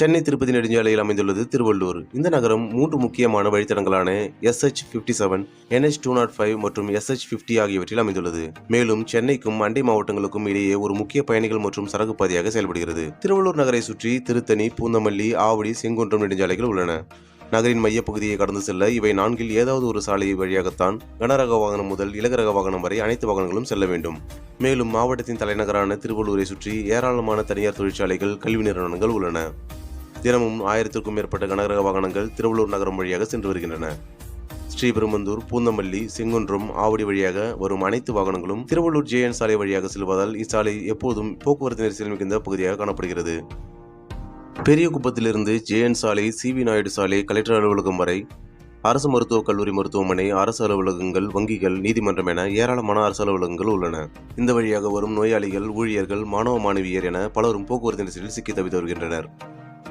சென்னை திருப்பதி நெடுஞ்சாலையில் அமைந்துள்ளது திருவள்ளூர். இந்த நகரம் மூன்று முக்கியமான வழித்தடங்களான SH fifty seven NH two naught five மற்றும் எஸ்ஹெச் பிப்டி ஆகியவற்றில் அமைந்துள்ளது. மேலும் சென்னைக்கும் அண்டை மாவட்டங்களுக்கும் இடையே ஒரு முக்கிய பயணிகள் மற்றும் சரக்கு பாதையாக செயல்படுகிறது. திருவள்ளூர் நகரை சுற்றி திருத்தணி பூந்தமல்லி ஆவடி செங்குன்றம் நெடுஞ்சாலைகள் உள்ளன. நகரின் மையப்பகுதியை கடந்து செல்ல இவை நான்கில் ஏதாவது ஒரு சாலை வழியாகத்தான் கனரக வாகனம் முதல் இலகரக வாகனம் வரை அனைத்து வாகனங்களும் செல்ல வேண்டும். மேலும் மாவட்டத்தின் தலைநகரான திருவள்ளூரை சுற்றி ஏராளமான தனியார் தொழிற்சாலைகள் கல்வி நிறுவனங்கள் உள்ளன. தினமும் ஆயிரத்திற்கும் மேற்பட்ட கனரக வாகனங்கள் திருவள்ளூர் நகரம் வழியாக சென்று வருகின்றன. ஸ்ரீபெரும்பந்தூர் பூந்தமல்லி செங்குன்றம் ஆவடி வழியாக வரும் அனைத்து வாகனங்களும் திருவள்ளூர் ஜேஎன் சாலை வழியாக செல்வதால் இச்சாலை எப்போதும் போக்குவரத்து நெரிசல் மிகுந்த பகுதியாக காணப்படுகிறது. பெரிய குப்பத்திலிருந்து ஜேஎன் சாலை சிவி நாயுடு சாலை கலெக்டர் அலுவலகம் வரை அரசு மருத்துவக் கல்லூரி மருத்துவமனை அரசு அலுவலகங்கள் வங்கிகள் நீதிமன்றம் என ஏராளமான அரசு அலுவலகங்கள் உள்ளன. இந்த வழியாக வரும் நோயாளிகள் ஊழியர்கள் மாணவ மாணவியர் என பலரும் போக்குவரத்து நெரிசலில் சிக்கி தவித்து வருகின்றனர்.